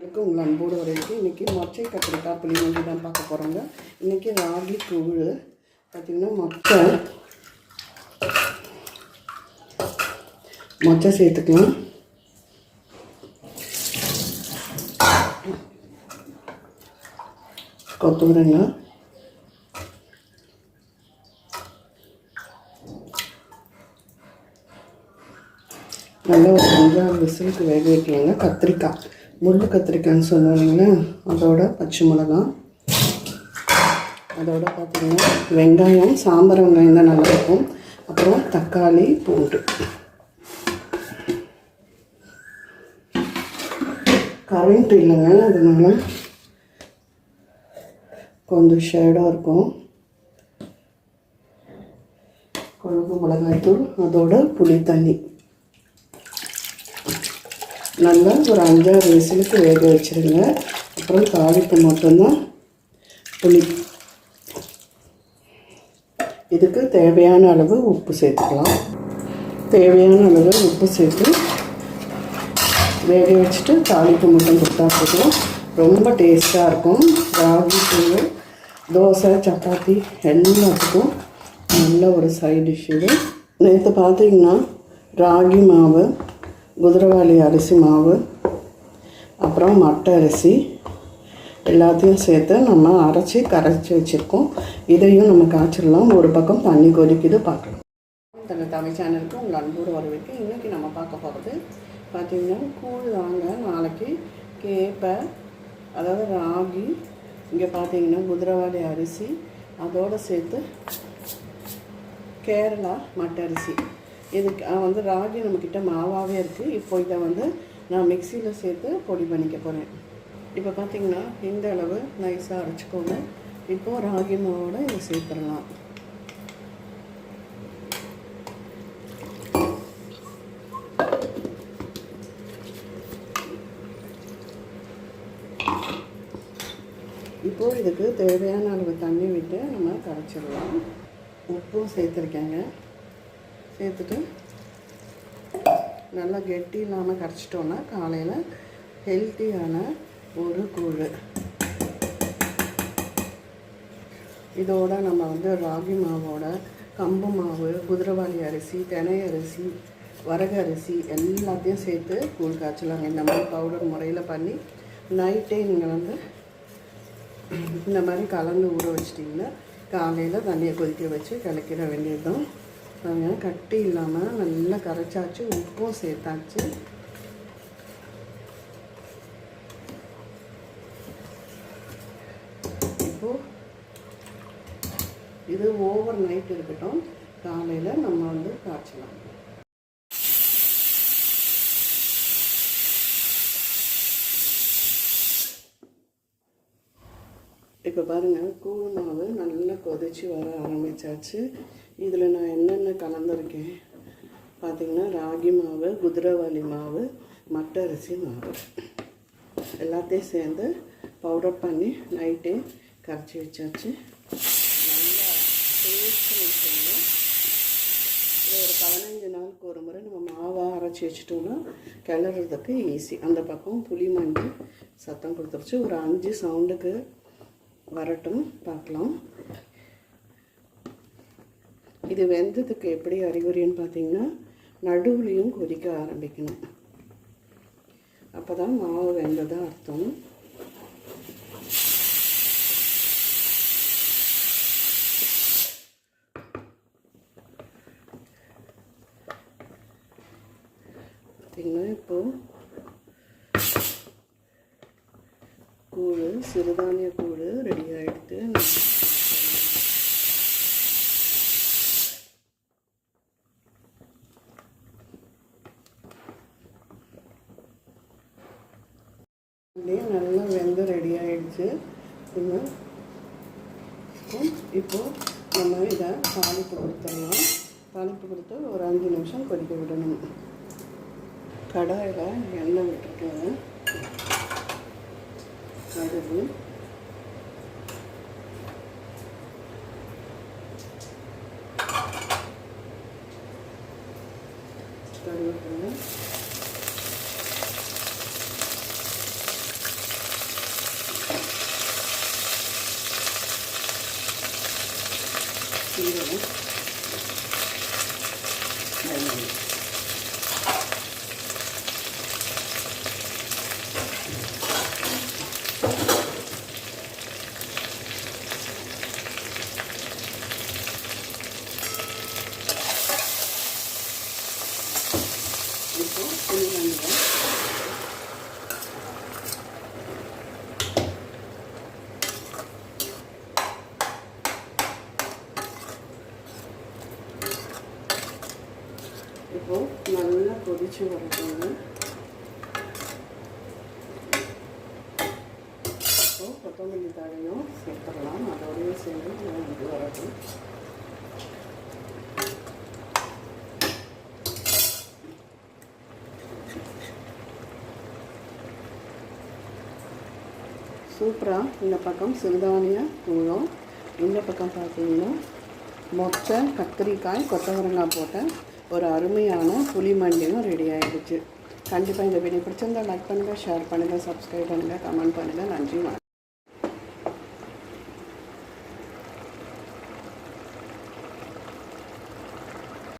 அதுக்கு உங்கள் அன்போடு வரைக்கும் இன்றைக்கி மொச்சை கத்திரிக்காய் புளி மஞ்சள் தான் பார்க்க போகிறோங்க இன்றைக்கி ராகி கூழ் பார்த்திங்கன்னா மொச்சை. மொச்சை சேர்த்துக்கலாம். கொத்தமரங்க நல்லா ஒரு அஞ்சாறு விசிலுக்கு வேக வைக்கலாங்க. கத்திரிக்காய். முள் கத்திரிக்காய்ன்னு சொல்லுவாங்களே அதோட பச்சை மிளகாய். அதோட பார்த்தீங்கன்னா வெங்காயம் சாம்பார் வெங்காயம் தான் நல்லாயிருக்கும். அப்புறம் தக்காளி பூண்டு. கரண்ட் இல்லைங்க அதனால கொஞ்சம் ஷேடாக இருக்கும். குழம்பு மிளகாய்த்தூள் அதோட புளி தண்ணி நல்லா ஒரு அஞ்சாறு விசிலுக்கு வேக வச்சுருங்க. அப்புறம் தாளிப்பு மட்டும்தான். புளி. இதுக்கு தேவையான அளவு உப்பு சேர்த்துக்கலாம். தேவையான அளவு உப்பு சேர்த்து வேக வச்சுட்டு தாளிப்பு மட்டும் கொடுத்தா போதும். ரொம்ப டேஸ்ட்டாக இருக்கும். ராகி தூள் தோசை சப்பாத்தி எல்லாத்துக்கும் நல்ல ஒரு சைட் டிஷ் இது. நேற்று பார்த்தீங்கன்னா ராகி மாவு குதிரவாளி அரிசி மாவு அப்புறம் மட்டை அரிசி எல்லாத்தையும் சேர்த்து நம்ம அரைச்சி கரைச்சி வச்சுருக்கோம். இதையும் நம்ம காய்ச்சிடலாம். ஒரு பக்கம் தண்ணி கொதிக்குது பார்க்கலாம். தமிழ் தமிழ் சேனலுக்கு உங்கள் அன்போடு வரவேற்கு இன்றைக்கி நம்ம பார்க்க போகிறது பார்த்திங்கன்னா கூழ் வாங்க நாளைக்கு கேப்பை அதாவது ராகி இங்கே பார்த்தீங்கன்னா குதிரவாளி அரிசி அதோடு சேர்த்து கேரளா மட்டரிசி இதுக்கு வந்து ராகி நம்மக்கிட்ட மாவாகவே இருக்குது இப்போ இதை வந்து நான் மிக்சியில் சேர்த்து பொடி பண்ணிக்க போகிறேன் இப்போ பார்த்தீங்கன்னா இந்த அளவு நைஸாக அரைச்சிக்கோங்க. இப்போது ராகி மாவோட இதை சேர்த்துடலாம். இப்போது இதுக்கு தேவையான அளவு தண்ணி விட்டு நம்ம கரைச்சிடலாம். உப்பும் சேர்த்துருக்கேங்க. சேர்த்துட்டு நல்லா கெட்டி இல்லாமல் கரைச்சிட்டோன்னா காலையில் ஹெல்த்தியான ஒரு கூழ். இதோட நம்ம வந்து ராகி மாவோட கம்பு மாவு குதிரவாளி அரிசி தினை அரிசி வரகு அரிசி எல்லாத்தையும் சேர்த்து கூழ் காய்ச்சலாங்க. இந்த மாதிரி பவுடர் முறையில் பண்ணி நைட்டே நீங்கள் வந்து இந்த மாதிரி கலந்து ஊற வச்சிட்டிங்கன்னா காலையில் தண்ணியை கொதிக்க வச்சு கிளக்கிட வேண்டியது தான் பாருங்க கட்டி இல்லாமல் நல்லா கரைச்சாச்சு உப்பும் சேர்த்தாச்சு. இப்போ இது ஓவர் நைட் இருக்கட்டும். காலையில் நம்ம வந்து காய்ச்சலாம். இப்போ பாருங்கள் கூழ் மாவு நல்லா கொதிச்சு வர ஆரம்பிச்சாச்சு. இதில் நான் என்ன கலந்துருக்கேன். பார்த்தீங்கன்னா ராகி மாவு குதிரைவாளி மாவு மட்டை அரிசி மாவு. எல்லாத்தையும் சேர்ந்து பவுடர் பண்ணி நைட்டே கரைச்சி வச்சாச்சு. நல்லா டேஸ்ட் வச்சுங்க இது ஒரு பதினஞ்சு நாளுக்கு ஒரு முறை நம்ம மாவாக அரைச்சி வச்சுட்டோம்னா கிளறதுக்கு ஈஸி அந்த பக்கம் புளி மண்டி சத்தம் கொடுத்துருச்சு. ஒரு அஞ்சு சவுண்டுக்கு வரட்டும். பார்க்கலாம். இது வெந்ததுக்கு எப்படி அறிகுறின்னு பார்த்தீங்கன்னா நடுவுலையும் கொதிக்க ஆரம்பிக்கணும். அப்போ தான் மாவு வெந்ததாக அர்த்தம். பார்த்திங்கன்னா இப்போது கூழ் சிறுதானிய கூழ் ரெடி ஆகிடுது இப்படியே நல்லா வெந்து ரெடி ஆகிடுச்சு இன்னும் நம்ம இதை தாளிப்பு கொடுத்துடலாம். தாளிப்பு கொடுத்து ஒரு அஞ்சு நிமிஷம் கொதிக்க விடணும். கடாயில் எண்ணெய் விட்டுருக்கேன். கடுகு 이거는 마요네즈 그리고 고명합니다 கொதிச்சு வரட்டுங்க அப்போ கொத்தமல்லி தழையும் சேர்த்துடலாம். அதோடய சேர்ந்து இது வரட்டும். சூப்பராக இந்த பக்கம் சிறுதானிய கூழும் இந்த பக்கம் பார்த்தீங்கன்னா மொச்சை கத்திரிக்காய் கொத்தவரங்காய் போட்ட ஒரு அருமையான புளி மண்டியும் ரெடி ஆகிடுச்சு கண்டிப்பாக இந்த வீடியோ பிடிச்சிருந்தா லைக் பண்ணுங்கள் ஷேர் பண்ணுங்கள் சப்ஸ்கிரைப் பண்ணுங்கள் கமெண்ட் பண்ணுங்கள் நன்றி வணக்கம்.